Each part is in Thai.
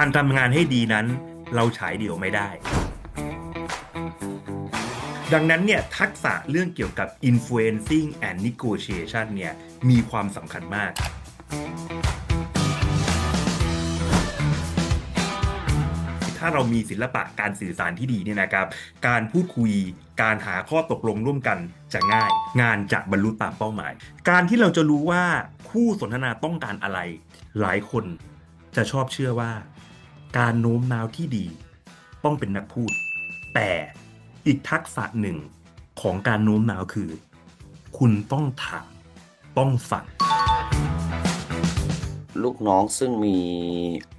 การทำงานให้ดีนั้น เราฉายเดี่ยวไม่ได้ ดังนั้นเนี่ยทักษะเรื่องเกี่ยวกับ influencing and negotiation เนี่ยมีความสำคัญมากถ้าเรามีศิลปะการสื่อสารที่ดีเนี่ยนะครับ การพูดคุย การหาข้อตกลงร่วมกันจะง่าย งานจะบรรลุตามเป้าหมาย การที่เราจะรู้ว่าคู่สนทนาต้องการอะไร หลายคนจะชอบเชื่อว่า การโน้มน้าวที่ดี ต้องเป็นนักพูด แต่อีกทักษะหนึ่งของการโน้มน้าวคือ คุณต้องถามต้องฟังลูกน้องซึ่งมี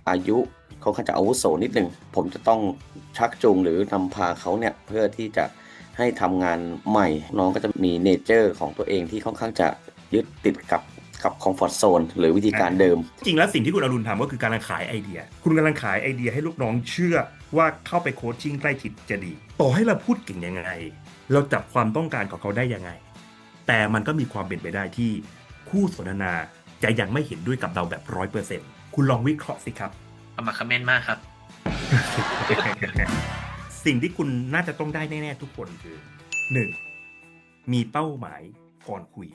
อายุเขาข้าจะอาวุโสนิดหนึ่งผมจะต้องชักจูงหรือนำพาเขาเนี่ยเพื่อที่จะให้ทำงานใหม่ น้องก็จะมีเนเจอร์ของตัวเองที่ค่อนข้างจะยึดติดกับ กับคอมฟอร์ทโซนหรือวิธีการเดิม จริงแล้วสิ่งที่คุณอรุณทำก็คือการขายไอเดีย คุณกำลังขายไอเดียให้ลูกน้องเชื่อว่าเข้าไปโคชชิ่งใกล้ชิดจะดี ต่อให้เราพูดเก่งยังไง เราจับความต้องการของเขาได้ยังไง แต่มันก็มีความเป็นไปได้ที่คู่สนทนาจะยังไม่เห็นด้วยกับเราแบบร้อยเปอร์เซ็นต์คุณลองวิเคราะห์สิครับเอามาคอมเมนต์มากครับ สิ่งที่คุณน่าจะต้องได้แน่ๆทุกคนคือ 1. มีเป้าหมายก่อนคุย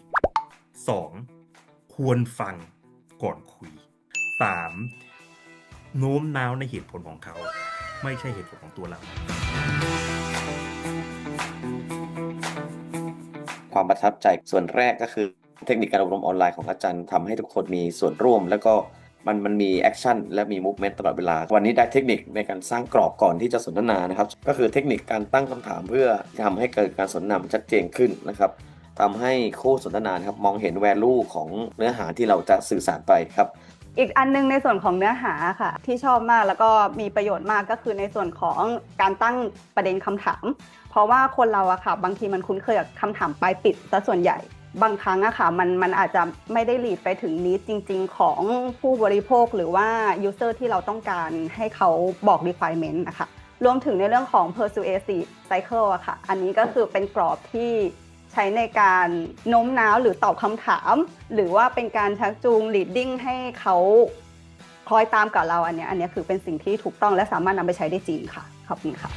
2. ควรฟังก่อนคุย 3. โน้มน้าวในเหตุผลของเขา ไม่ใช่เหตุผลของตัวเรา ความประทับใจส่วนแรกก็คือเทคนิคการอบรมออนไลน์ของอาจารย์ทำให้ทุกคนมีส่วนร่วม แล้วก็มันมันมีแอคชั่นและมีมูฟเมนต์ตลอดเวลา วันนี้ได้เทคนิคในการสร้างกรอบก่อนที่จะสนทนานะครับ ก็คือเทคนิคการตั้งคำถามเพื่อทำให้เกิดการสนทนาชัดเจนขึ้นนะครับ ทำให้คู่สนทนานะครับมองเห็นแวลูของเนื้อหาที่เราจะสื่อสารไปครับ อีกอันนึงในส่วนของเนื้อหาค่ะ ที่ชอบมากแล้วก็มีประโยชน์มากก็คือในส่วนของการตั้งประเด็นคำถาม เพราะว่าคนเราอะค่ะ บางทีมันคุ้นเคยกับคำถามปลายปิดซะส่วนใหญ่บางครั้งอะค่ะมันมันอาจจะไม่ได้หลีดไปถึงนิดจริง ๆ ของผู้บริโภคหรือว่า user ที่เราต้องการให้เขาบอก requirement นะคะรวมถึงในเรื่องของ persuasive cycle อะค่ะ อันนี้ก็คือเป็นกรอบที่ ใช้ในการโน้มน้าวหรือตอบคำถาม หรือว่าเป็นการชักจูง leading ให้เขาคอยตามกับเราอันนี้อันนี้คือเป็นสิ่งที่ถูกต้องและสามารถนำไปใช้ได้จริงค่ะ ขอบคุณค่ะ